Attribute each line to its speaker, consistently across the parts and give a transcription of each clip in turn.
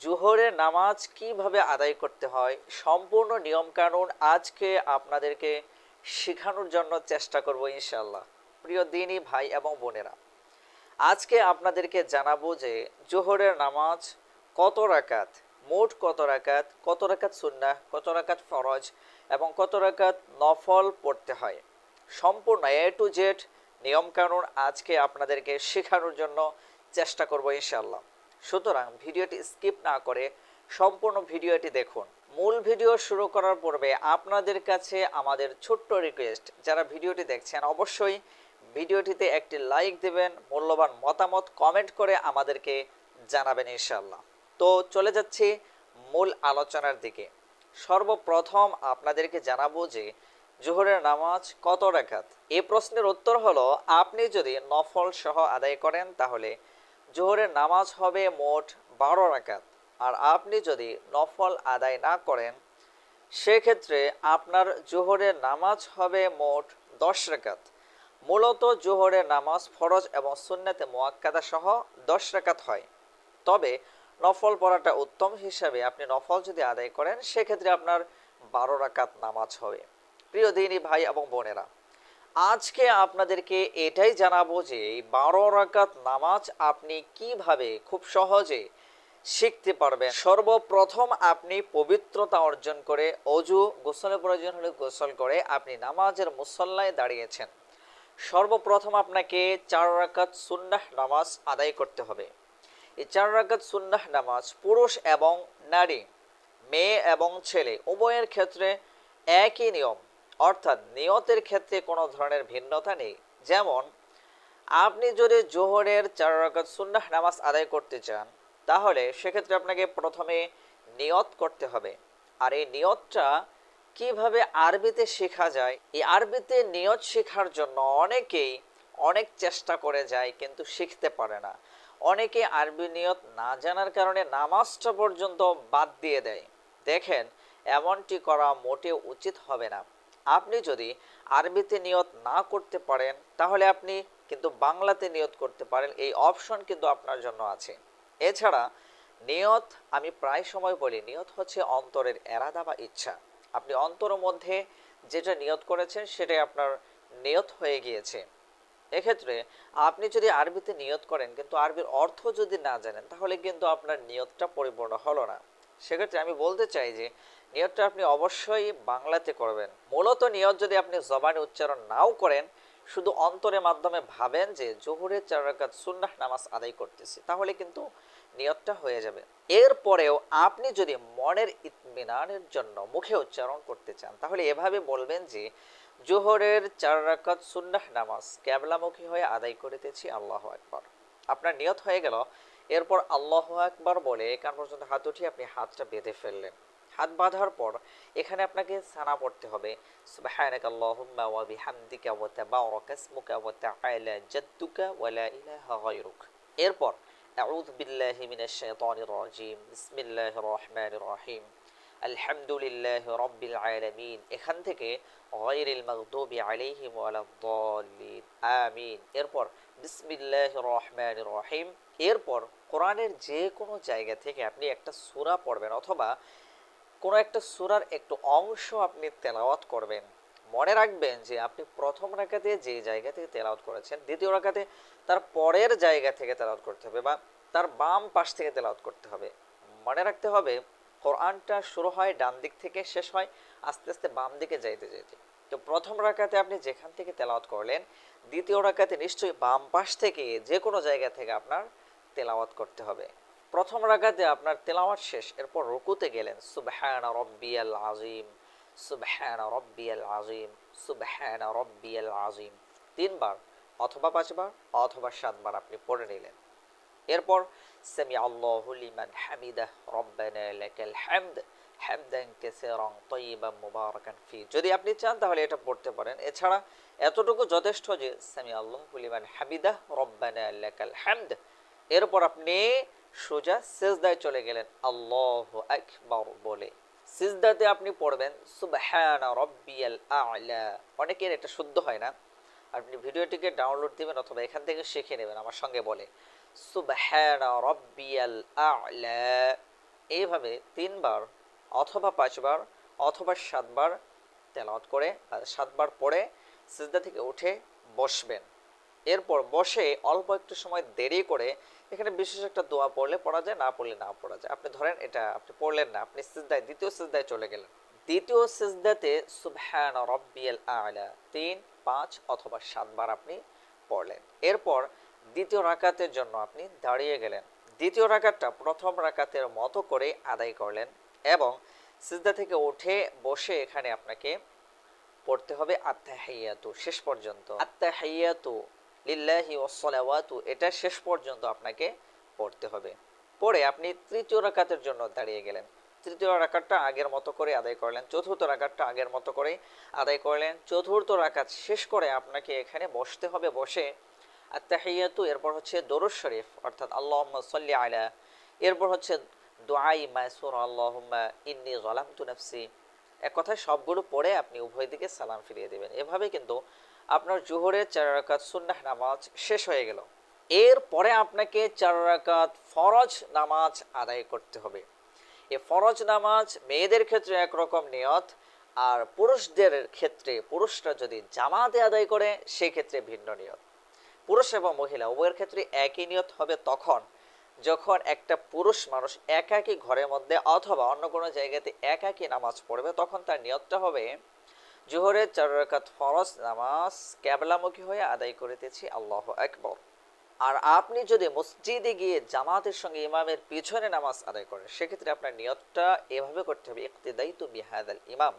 Speaker 1: জোহরের নামাজ কীভাবে আদায় করতে হয়, সম্পূর্ণ নিয়মকানুন আজকে আপনাদেরকে শেখানোর জন্য চেষ্টা করব ইনশাল্লাহ প্রিয় দিনই ভাই এবং বোনেরা, আজকে আপনাদেরকে জানাব যে জোহরের নামাজ কত রাকাত, মোট কত রাকাত কত রাকাত সুন্না কত রাকাত ফরজ এবং কত রাকাত নফল পড়তে হয়। সম্পূর্ণ এ টু জেড নিয়মকানুন আজকে আপনাদেরকে শেখানোর জন্য চেষ্টা করব ইনশাল্লাহ সুতরাং ভিডিওটি স্কিপ না করে সম্পূর্ণ ভিডিওটি দেখুন। মূল ভিডিও শুরু করার পূর্বে আপনাদের কাছে আমাদের ছোট্ট রিকোয়েস্ট যারা ভিডিওটি দেখছেন, অবশ্যই ভিডিওটিতে একটি লাইক দেবেন, মূল্যবান মতামত কমেন্ট করে আমাদেরকে জানাবেন ইনশাল্লাহ তো চলে যাচ্ছি মূল আলোচনার দিকে। সর্বপ্রথম আপনাদেরকে জানাব যে জোহরের নামাজ কত রেখাত এ প্রশ্নের উত্তর হলো, আপনি যদি নফল সহ আদায় করেন তাহলে জোহরের নামাজ হবে মোট বারো রাকাত। আর আপনি যদি নফল আদায় না করেন, সেক্ষেত্রে আপনার জোহরের নামাজ হবে মোট দশ রাকাত। মূলত জোহরের নামাজ ফরজ এবং সুন্নাতে মোয়াক্কাদা সহ দশ রাকাত হয়। তবে নফল পড়াটা উত্তম হিসাবে আপনি নফল যদি আদায় করেন, সেক্ষেত্রে আপনার বারো রাকাত নামাজ হবে। প্রিয় দিনী ভাই এবং বোনেরা আজকে আপনাদেরকে এটাই জানাব যে বারো রাকাত নামাজ আপনি কীভাবে খুব সহজে শিখতে পারবেন। সর্বপ্রথম আপনি পবিত্রতা অর্জন করে, অজু, গোসলের প্রয়োজন হলে গোসল করে আপনি নামাজের মুসল্লায় দাঁড়িয়েছেন। সর্বপ্রথম আপনাকে চার রাকাত সুন্নাহ নামাজ আদায় করতে হবে। এই চার রাকাত সুন্নাহ নামাজ পুরুষ এবং নারী, মেয়ে এবং ছেলে, উভয়ের ক্ষেত্রে একই নিয়ম। অর্থাৎ নিয়তের ক্ষেত্রে কোনো ধরনের ভিন্নতা নেই। যেমন, আপনি যদি জোহরের চার রাকাত সুন্নাহ নামাজ আদায় করতে চান, তাহলে সেক্ষেত্রে আপনাকে প্রথমে নিয়ত করতে হবে। আর এই নিয়তটা কীভাবে আরবিতে শেখা যায়? এই আরবিতে নিয়ত শেখার জন্য অনেকেই অনেক চেষ্টা করে যায়, কিন্তু শিখতে পারে না। অনেকে আরবি নিয়ত না জানার কারণে নামাজটা পর্যন্ত বাদ দিয়ে দেয়। দেখেন, এমনটি করা মোটেও উচিত হবে না। আপনি যদি আরবিতে নিয়ত না করতে পারেন, তাহলে আপনি কিন্তু বাংলাতে নিয়ত করতে পারেন। এই অপশন কিন্তু আপনার জন্য আছে। এছাড়া নিয়ত আমি প্রায় সময় বলি, নিয়ত হচ্ছে অন্তরের এরাদা বা ইচ্ছা। আপনি অন্তরের মধ্যে যেটা নিয়ত করেছেন, সেটাই আপনার নিয়ত হয়ে গিয়েছে। এক্ষেত্রে আপনি যদি আরবিতে নিয়ত করেন, কিন্তু আরবির অর্থ যদি না জানেন, তাহলে কিন্তু আপনার নিয়তটা পরিপূর্ণ হলো না। সেক্ষেত্রে আমি বলতে চাই যে নিয়তটা আপনি অবশ্যই বাংলাতে করবেন। মূলত নিয়ত যদি আপনি জবানে উচ্চারণ নাও করেন, শুধু অন্তরের মাধ্যমে ভাবেন যে জোহরের চার রাকাত সুন্নাহ নামাজ আদায় করতেছি, তাহলে কিন্তু নিয়তটা হয়ে যাবে। এরপরেও আপনি যদি মনের ইতমিনানের জন্য মুখে উচ্চারণ করতে চান, তাহলে এভাবে বলবেন যে জোহরের চার রাকাত সুন্নাহ নামাজ ক্যাবলামুখী হয়ে আদায় করিতেছি আল্লাহ একবার আপনার নিয়ত হয়ে গেল। এরপর আল্লাহ একবার বলে এখান পর্যন্ত হাত উঠিয়ে আপনি হাতটা বেঁধে ফেললেন। হাত বাঁধার পর এখানে আপনাকে সানা পড়তে হবে। এরপর এখান থেকে গায়রিল মাগদুবি আলাইহিম ওয়ালাদ-দাল্লিন এরপর, বিসমিল্লাহির রহমানির রহিম। এরপর, কোরআনের যে কোনো জায়গা থেকে আপনি একটা সূরা পড়বেন অথবা কোনো একটা সুরার একটু অংশ আপনি তেলাওয়াত করবেন। মনে রাখবেন যে আপনি প্রথম রাকাতে যে জায়গা থেকে তেলাওয়াত করেছেন, দ্বিতীয় রাকাতে তার পরের জায়গা থেকে তেলাওয়াত করতে হবে বা তার বাম পাশ থেকে তেলাওয়াত করতে হবে। মনে রাখতে হবে, কোরআনটা শুরু হয় ডান দিক থেকে, শেষ হয় আস্তে আস্তে বাম দিকে যাইতে যাইতে। তো প্রথম রাকাতে আপনি যেখান থেকে তেলাওয়াত করলেন, দ্বিতীয় রাকাতে নিশ্চয়ই বাম পাশ থেকে যে কোনো জায়গা থেকে আপনার তেলাওয়াত করতে হবে। প্রথম রাকাতে আপনার তেলাওয়াত শেষ, এরপর রুকুতে গেলেন। সুবহান রব্বিয়াল আজিম সুবহান রব্বিয়াল আজিম সুবহান রব্বিয়াল আজিম তিনবার অথবা পাঁচবার অথবা সাতবার আপনি পড়ে নিলেন। এরপর সামি আল্লাহু লিমান হামিদাহ, রব্বানা লাকাল হামদ, হামদান কাসীরান তাইয়িবান মুবারাকান ফি। যদি আপনি চান তাহলে এটা পড়তে পারেন। এছাড়া এতটুকু যথেষ্ট যে সামি আল্লাহু লিমান হামিদাহ, রব্বানা লাকাল হামদ, এরপর আপনি সোজা সেজদায় চলে গেলেন। আল্লাহু আকবার বলে। সিজদাতে আপনি পড়বেন, সুবহানা রব্বিয়াল আ'লা। অনেকের এটা শুদ্ধ হয় না। আপনি ভিডিওটিকে ডাউনলোড দিবেন অথবা এখান থেকে শিখে নেবেন, আমার সঙ্গে বলে। সুবহানা রব্বিয়াল আ'লা। এইভাবে তিনবার অথবা পাঁচবার অথবা সাতবার তেলাওয়াত করে সাতবার পরে সিজদা থেকে উঠে বসবেন। এরপর বসে অল্প একটু সময় দেরি করে এখানে বিশেষ একটা দোয়া পড়লে পড়া যায়, না পড়লে না পড়া যায়। আপনি ধরেন এটা আপনি পড়লেন না, আপনি সিজদায়, দ্বিতীয় সিজদায় চলে গেলেন। দ্বিতীয় সিজদাতে সুবহান রব্বিয়াল আলা, তিন, পাঁচ অথবা সাতবার আপনি পড়লেন। এরপর দ্বিতীয় রাকাতের জন্য আপনি দাঁড়িয়ে গেলেন। দ্বিতীয় রাকাতটা প্রথম রাকাতের মতো করে আদায় করলেন এবং সিজদা থেকে উঠে বসে এখানে আপনাকে পড়তে হবে আত্মাহাইয়াতু শেষ পর্যন্ত। আত্মাহাইয়াতু লিল্লাহি ওয়াসসালাওয়াতু, এটা শেষ পর্যন্ত আপনাকে পড়তে হবে। পরে আপনি তৃতীয় রাকাতের জন্য দাঁড়িয়ে গেলেন। তৃতীয় রাকাতটা আগের মতো করে আদায় করলেন, চতুর্থ রাকাতটা আগের মতো করে আদায় করলেন, চতুর্থ রাকাত শেষ করে আপনাকে এখানে বসতে হবে, বসে আত্মাহিয়াতু এরপর হচ্ছে দরুদ শরীফ, অর্থাৎ আল্লাহুম্মা সাল্লি আলা, এরপর হচ্ছে দোয়াই মাসুর আল্লাহুম্মা ইন্নি যালামতু নাফসি। এক কথায় সবগুলো পড়ে আপনি উভয় দিকে সালাম ফিরিয়ে দেবেন। এভাবে কিন্তু আপনার জোহরের চার রাকাত সুন্নাহ নামাজ শেষ হয়ে গেল। এরপরে আপনাকে চার রাকাত ফরজ নামাজ আদায় করতে হবে। এ ফরজ নামাজ মেয়েদের ক্ষেত্রে একরকম নিয়ত, আর পুরুষদের ক্ষেত্রে পুরুষরা যদি জামাতে আদায় করে, সেক্ষেত্রে ভিন্ন নিয়ত। পুরুষ এবং মহিলা উভয়ের ক্ষেত্রে একই নিয়ত হবে তখন, যখন একটা পুরুষ মানুষ একাকী ঘরের মধ্যে অথবা অন্য কোনো জায়গাতে একাকী নামাজ পড়বে, তখন তার নিয়তটা হবে জোহরের চার রাকাত ফরজ, নামাজ ক্যাবলামুখী হয়ে আদায় করিতেছি, আল্লাহ একবর আর আপনি যদি মসজিদে গিয়ে জামাতের সঙ্গে ইমামের পিছনে নামাজ আদায় করেন, সেক্ষেত্রে আপনার নিয়তটা এভাবে করতে হবে ইকতিদাই তু বিহাদ আল ইমাম।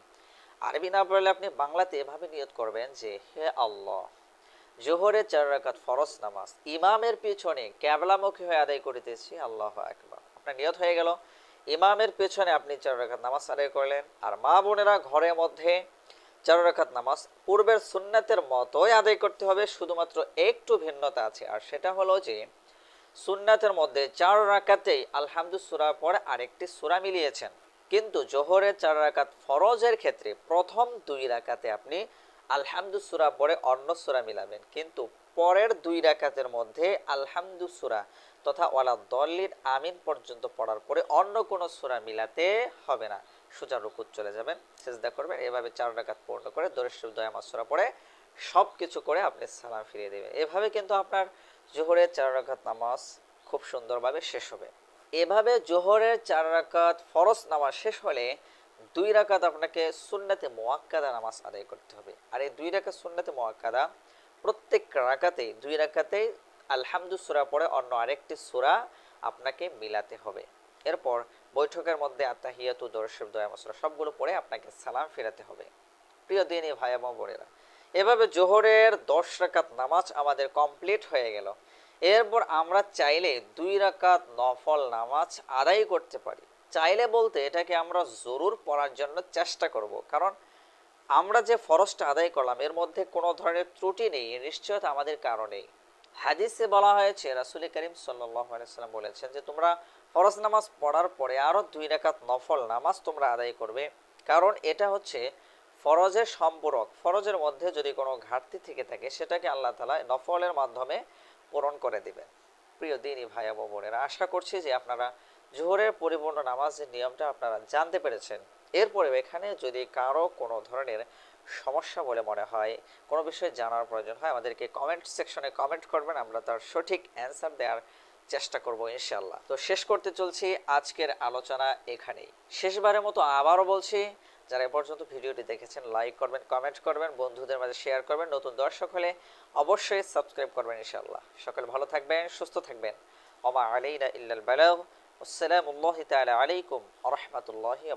Speaker 1: আরবি না পড়লে আপনি বাংলাতে এভাবে নিয়ত করবেন যে, হে আল্লাহ, জোহরের চার রাকাত ফরজ, নামাজ, ইমামের পিছনে ক্যাবলামুখী হয়ে আদায় করিতেছি, আল্লাহ একবার আপনার নিয়ত হয়ে গেল। ইমামের পেছনে আপনি চার রাকাত নামাজ আদায় করলেন, আর মা বোনেরা ঘরের মধ্যে চার রাকাত নামাজ পূর্বের সুন্নাতের মতোই আদায় করতে হবে, শুধুমাত্র একটু ভিন্নতা আছে। আর সেটা হলো যে, সুন্নাতের মধ্যে চার রাকাতেই আলহামদু সুরা পরে আরেকটি সুরা মিলিয়েছেন। কিন্তু জোহরের চার রাকাত ফরজের ক্ষেত্রে প্রথম দুই রাকাতে আপনি আলহামদু সুরা পরে অন্য সুরা মিলাবেন। কিন্তু পরের দুই রাকাতের মধ্যে আলহামদু সুরা তথা ওয়ালা দল্লির আমিন পর্যন্ত পড়ার পরে অন্য কোনো সুরা মিলাতে হবে না। সোজা রুকুত চলে যাবেন, সেজদা করবেন, এভাবে চার রাকাত পূর্ণ করে দরিশ্ব দয়ামা সুরা পড়ে সব কিছু করে আপনি সালাম ফিরিয়ে দেবেন। এভাবে কিন্তু আপনার জোহরের চার রাকাত নামাজ খুব সুন্দরভাবে শেষ হবে। এভাবে জোহরের চার রাকাত ফরজ নামাজ শেষ হলে দুই রাকাত আপনাকে সুন্নাতে মোয়াক্কাদা নামাজ আদায় করতে হবে। আর এই দুই রাকাত সুন্নাতে মোয়াক্কাদা প্রত্যেক রাকাতে দুই রাকাতে আলহামদু সুরা পড়ে অন্য আরেকটি সুরা আপনাকে মিলাতে হবে। এরপর বৈঠকের মধ্যে আত্মাহিয়াতু দর্শব দয়া, মসরা সবগুলো পড়ে আপনাকে সালাম ফেরাতে হবে। প্রিয় দিনই ভাই এবং বোনেরা, এভাবে জোহরের দশ রাকাত নামাজ আমাদের কমপ্লিট হয়ে গেল। এরপর আমরা চাইলে দুই রাকাত নফল নামাজ আদায় করতে পারি। চাইলে বলতে এটাকে আমরা জরুর পড়ার জন্য চেষ্টা করব। কারণ আমরা যে ফরজটা আদায় করলাম, এর মধ্যে কোনো ধরনের ত্রুটি নেই, নিশ্চয়তা আমাদের কারণেই। হাদিসে বলা হয়েছে, রাসুল করিম সাল্লাম বলেছেন যে, তোমরা ফরজ নামাজ পড়ার পরে আরও দুই রাকাত নফল নামাজ তোমরা আদায় করবে। কারণ এটা হচ্ছে ফরজের সম্পূরক। ফরজের মধ্যে যদি কোনো ঘাটতি থেকে থাকে, সেটাকে আল্লাহ তালা নফলের মাধ্যমে পূরণ করে দিবেন। প্রিয় দিনই ভাই বোনেরা, আশা করছি যে আপনারা জোহরের পরিপূর্ণ নামাজের নিয়মটা আপনারা জানতে পেরেছেন। এরপরে এখানে যদি কারও কোনো ধরনের সমস্যা বলে মনে হয়। কোনো বিষয়ে জানার প্রয়োজন হয়, আমাদেরকে কমেন্ট সেকশনে কমেন্ট করবেন, আমরা তার সঠিক অ্যান্সার দেওয়ার চেষ্টা করব ইনশাল্লাহ তো শেষ করতে চলছি আজকের আলোচনা এখানেই। শেষবারের মতো আবারও বলছি, যারা এ পর্যন্ত ভিডিওটি দেখেছেন লাইক করবেন কমেন্ট করবেন, বন্ধুদের মাঝে শেয়ার করবেন, নতুন দর্শক হলে অবশ্যই সাবস্ক্রাইব করবেন ইনশাল্লাহ সকলে ভালো থাকবেন, সুস্থ থাকবেন। ওমা আলাইনা ইল্লাল বালাগ। আসসালামু আলাইকুম আ রহমতুল্লাহি